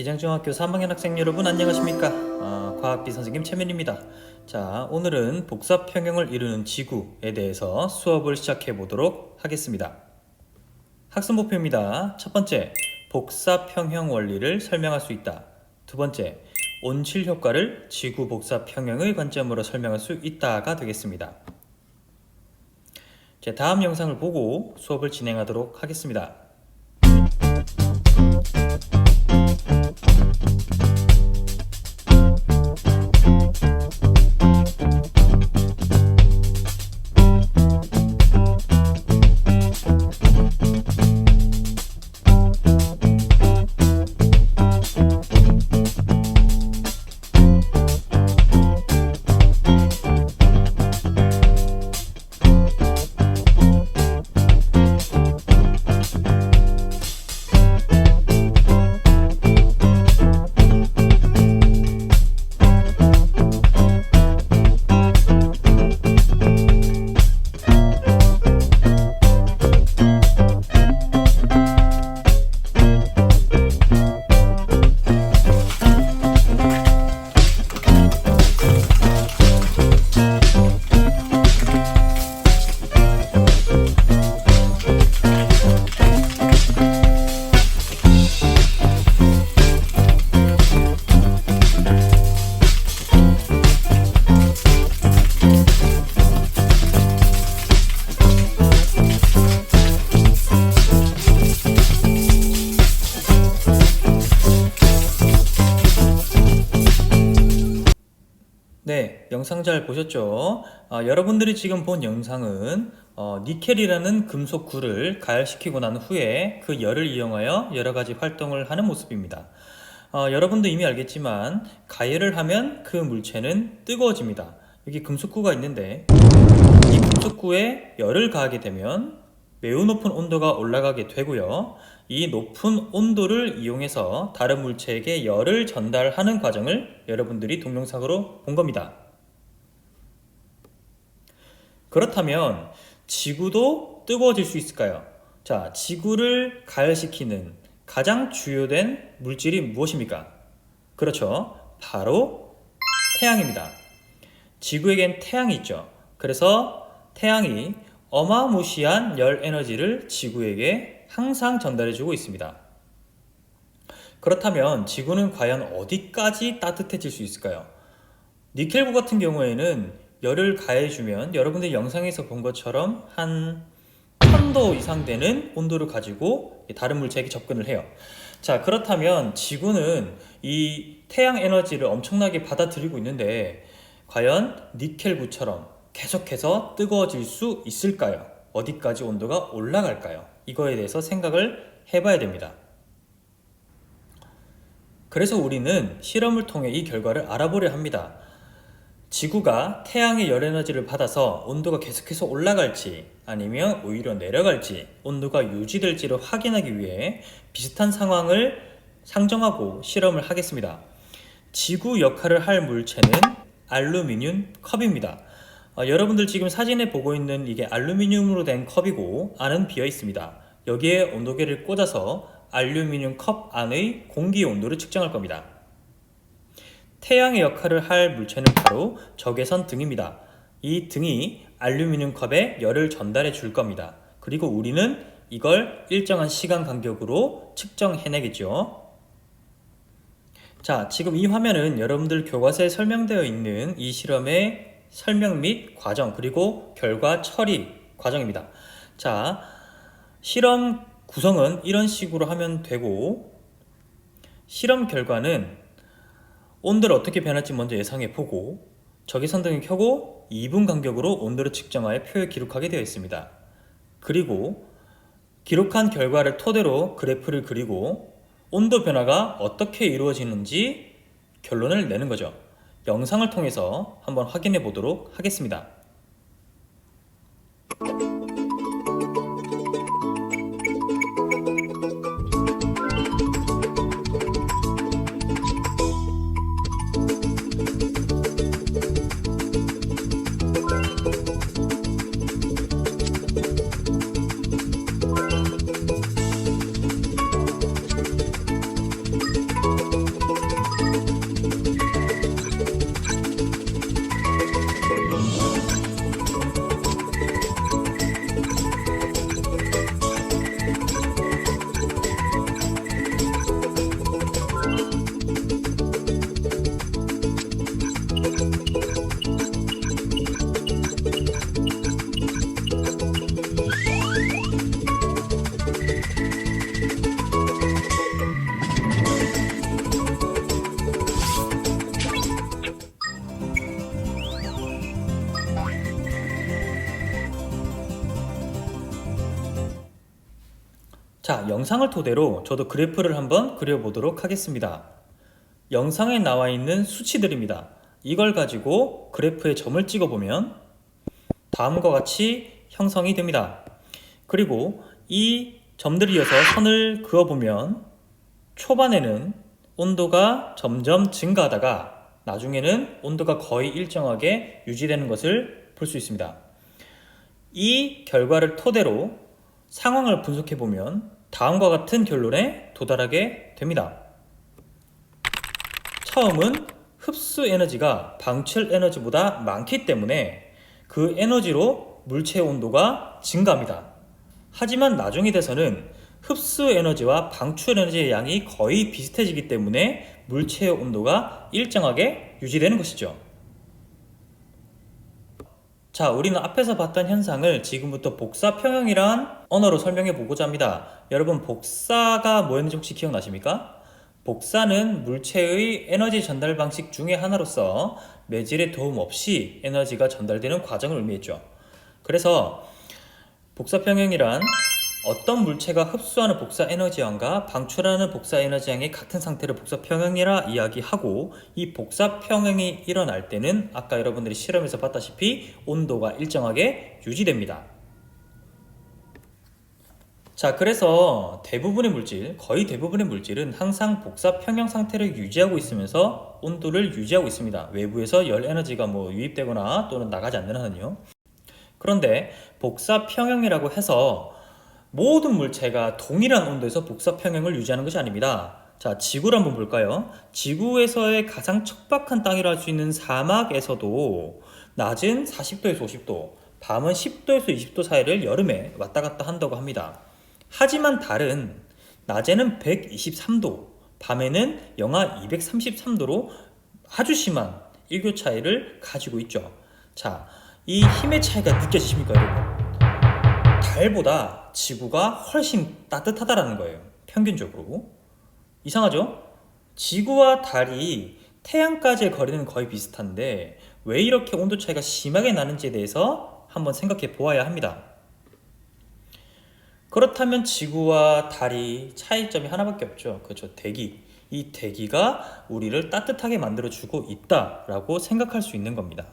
기장중학교 3학년 학생 여러분 안녕하십니까? 아, 과학비 선생님 최민입니다. 자, 오늘은 복사 평형을 이루는 지구에 대해서 수업을 시작해 보도록 하겠습니다. 학습 목표입니다. 첫 번째, 복사 평형 원리를 설명할 수 있다. 두 번째, 온실 효과를 지구 복사 평형의 관점으로 설명할 수 있다가 되겠습니다. 자, 다음 영상을 보고 수업을 진행하도록 하겠습니다. Thank you. 영상 잘 보셨죠? 아, 여러분들이 지금 본 영상은 어, 니켈이라는 금속 구를 가열시키고 난 후에 그 열을 이용하여 여러 가지 활동을 하는 모습입니다. 어, 여러분도 이미 알겠지만 가열을 하면 그 물체는 뜨거워집니다. 여기 금속구가 있는데 이 금속구에 열을 가하게 되면 매우 높은 온도가 올라가게 되고요. 이 높은 온도를 이용해서 다른 물체에게 열을 전달하는 과정을 여러분들이 동영상으로 본 겁니다. 그렇다면 지구도 뜨거워질 수 있을까요? 자, 지구를 가열시키는 가장 주요된 물질이 무엇입니까? 그렇죠. 바로 태양입니다. 지구에겐 태양이 있죠. 그래서 태양이 어마무시한 열 에너지를 지구에게 항상 전달해주고 있습니다. 그렇다면 지구는 과연 어디까지 따뜻해질 수 있을까요? 니켈구 같은 경우에는 열을 가해주면 여러분들 영상에서 본 것처럼 한 1000도 이상 되는 온도를 가지고 다른 물체에게 접근을 해요. 자, 그렇다면 지구는 이 태양 에너지를 엄청나게 받아들이고 있는데 과연 니켈구처럼 계속해서 뜨거워질 수 있을까요? 어디까지 온도가 올라갈까요? 이거에 대해서 생각을 해봐야 됩니다. 그래서 우리는 실험을 통해 이 결과를 알아보려 합니다. 지구가 태양의 열 에너지를 받아서 온도가 계속해서 올라갈지 아니면 오히려 내려갈지 온도가 유지될지를 확인하기 위해 비슷한 상황을 상정하고 실험을 하겠습니다. 지구 역할을 할 물체는 알루미늄 컵입니다. 어, 여러분들 지금 사진에 보고 있는 이게 알루미늄으로 된 컵이고 안은 비어 있습니다. 여기에 온도계를 꽂아서 알루미늄 컵 안의 공기 온도를 측정할 겁니다. 태양의 역할을 할 물체는 바로 적외선 등입니다. 이 등이 알루미늄 컵에 열을 전달해 줄 겁니다. 그리고 우리는 이걸 일정한 시간 간격으로 측정해내겠죠. 자, 지금 이 화면은 여러분들 교과서에 설명되어 있는 이 실험의 설명 및 과정, 그리고 결과 처리 과정입니다. 자, 실험 구성은 이런 식으로 하면 되고, 실험 결과는 온도를 어떻게 변할지 먼저 예상해 보고 적외선 등을 켜고 2분 간격으로 온도를 측정하여 표에 기록하게 되어 있습니다. 그리고 기록한 결과를 토대로 그래프를 그리고 온도 변화가 어떻게 이루어지는지 결론을 내는 거죠. 영상을 통해서 한번 확인해 보도록 하겠습니다. 자, 영상을 토대로 저도 그래프를 한번 그려보도록 하겠습니다. 영상에 나와 있는 수치들입니다. 이걸 가지고 그래프에 점을 찍어보면 다음과 같이 형성이 됩니다. 그리고 이 점들이 이어서 선을 그어보면 초반에는 온도가 점점 증가하다가 나중에는 온도가 거의 일정하게 유지되는 것을 볼 수 있습니다. 이 결과를 토대로 상황을 분석해 보면 다음과 같은 결론에 도달하게 됩니다. 처음은 흡수 에너지가 방출 에너지보다 많기 때문에 그 에너지로 물체의 온도가 증가합니다. 하지만 나중에 돼서는 흡수 에너지와 방출 에너지의 양이 거의 비슷해지기 때문에 물체의 온도가 일정하게 유지되는 것이죠. 자, 우리는 앞에서 봤던 현상을 지금부터 복사 평형이란 언어로 설명해 보고자 합니다. 여러분, 복사가 뭐였는지 혹시 기억나십니까? 복사는 물체의 에너지 전달 방식 중의 하나로서 매질의 도움 없이 에너지가 전달되는 과정을 의미했죠. 그래서 복사 평형이란 어떤 물체가 흡수하는 복사 에너지양과 방출하는 복사 에너지양이 같은 상태를 복사 평형이라 이야기하고 이 복사 평형이 일어날 때는 아까 여러분들이 실험에서 봤다시피 온도가 일정하게 유지됩니다. 자, 그래서 대부분의 물질, 거의 대부분의 물질은 항상 복사 평형 상태를 유지하고 있으면서 온도를 유지하고 있습니다. 외부에서 열 에너지가 뭐 유입되거나 또는 나가지 않는 한은요. 그런데 복사 평형이라고 해서 모든 물체가 동일한 온도에서 복사 평형을 유지하는 것이 아닙니다. 자, 지구를 한번 볼까요? 지구에서의 가장 척박한 땅이라 할 수 있는 사막에서도 낮은 40도에서 50도, 밤은 10도에서 20도 사이를 여름에 왔다 갔다 한다고 합니다. 하지만 달은 낮에는 123도, 밤에는 영하 233도로 아주 심한 일교 차이를 가지고 있죠. 자, 이 힘의 차이가 느껴지십니까, 여러분? 달보다 지구가 훨씬 따뜻하다라는 거예요. 평균적으로. 이상하죠? 지구와 달이 태양까지의 거리는 거의 비슷한데 왜 이렇게 온도 차이가 심하게 나는지에 대해서 한번 생각해 보아야 합니다. 그렇다면 지구와 달이 차이점이 하나밖에 없죠. 그렇죠. 대기. 이 대기가 우리를 따뜻하게 만들어주고 있다라고 생각할 수 있는 겁니다.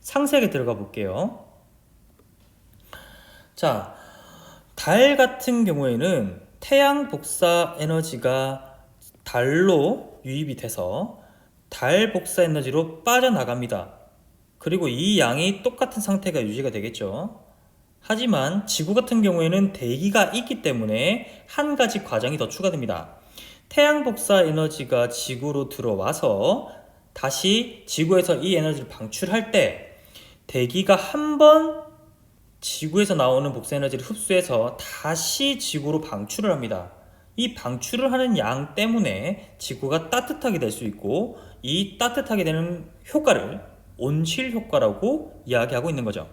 상세하게 들어가 볼게요. 자, 달 같은 경우에는 태양 복사 에너지가 달로 유입이 돼서 달 복사 에너지로 빠져나갑니다. 그리고 이 양이 똑같은 상태가 유지가 되겠죠. 하지만 지구 같은 경우에는 대기가 있기 때문에 한 가지 과정이 더 추가됩니다. 태양 복사 에너지가 지구로 들어와서 다시 지구에서 이 에너지를 방출할 때 대기가 한 번 지구에서 나오는 복사 에너지를 흡수해서 다시 지구로 방출을 합니다. 이 방출을 하는 양 때문에 지구가 따뜻하게 될 수 있고 이 따뜻하게 되는 효과를 온실 효과라고 이야기하고 있는 거죠.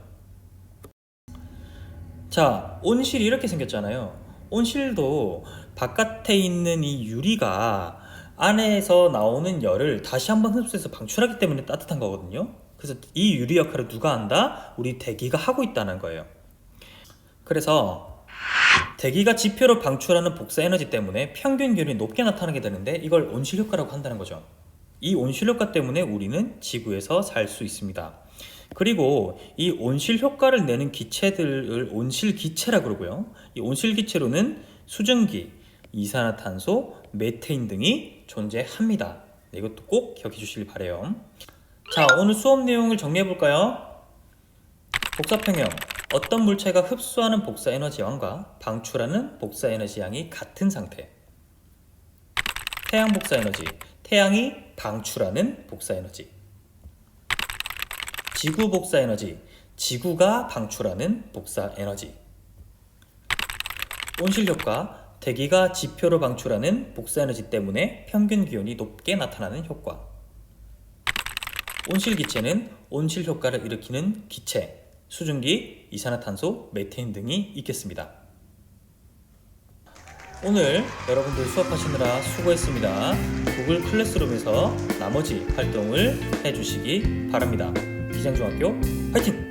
자, 온실이 이렇게 생겼잖아요. 온실도 바깥에 있는 이 유리가 안에서 나오는 열을 다시 한번 흡수해서 방출하기 때문에 따뜻한 거거든요. 그래서 이 유리 역할을 누가 한다? 우리 대기가 하고 있다는 거예요. 그래서 대기가 지표로 방출하는 복사 에너지 때문에 평균 기온이 높게 나타나게 되는데 이걸 온실 효과라고 한다는 거죠. 이 온실 효과 때문에 우리는 지구에서 살 수 있습니다. 그리고 이 온실 효과를 내는 기체들을 온실 기체라 그러고요. 이 온실 기체로는 수증기, 이산화탄소, 메테인 등이 존재합니다. 네, 이것도 꼭 기억해 주시길 바래요. 자, 오늘 수업 내용을 정리해 볼까요? 복사 평형. 어떤 물체가 흡수하는 복사 에너지 양과 방출하는 복사 에너지 양이 같은 상태. 태양 복사 에너지. 태양이 방출하는 복사 에너지. 지구 복사 에너지. 지구가 방출하는 복사 에너지. 온실 효과. 대기가 지표로 방출하는 복사 에너지 때문에 평균 기온이 높게 나타나는 효과. 온실 기체는 온실 효과를 일으키는 기체, 수증기, 이산화탄소, 메테인 등이 있겠습니다. 오늘 여러분들 수업하시느라 수고했습니다. 구글 클래스룸에서 나머지 활동을 해주시기 바랍니다. 기장중학교 화이팅!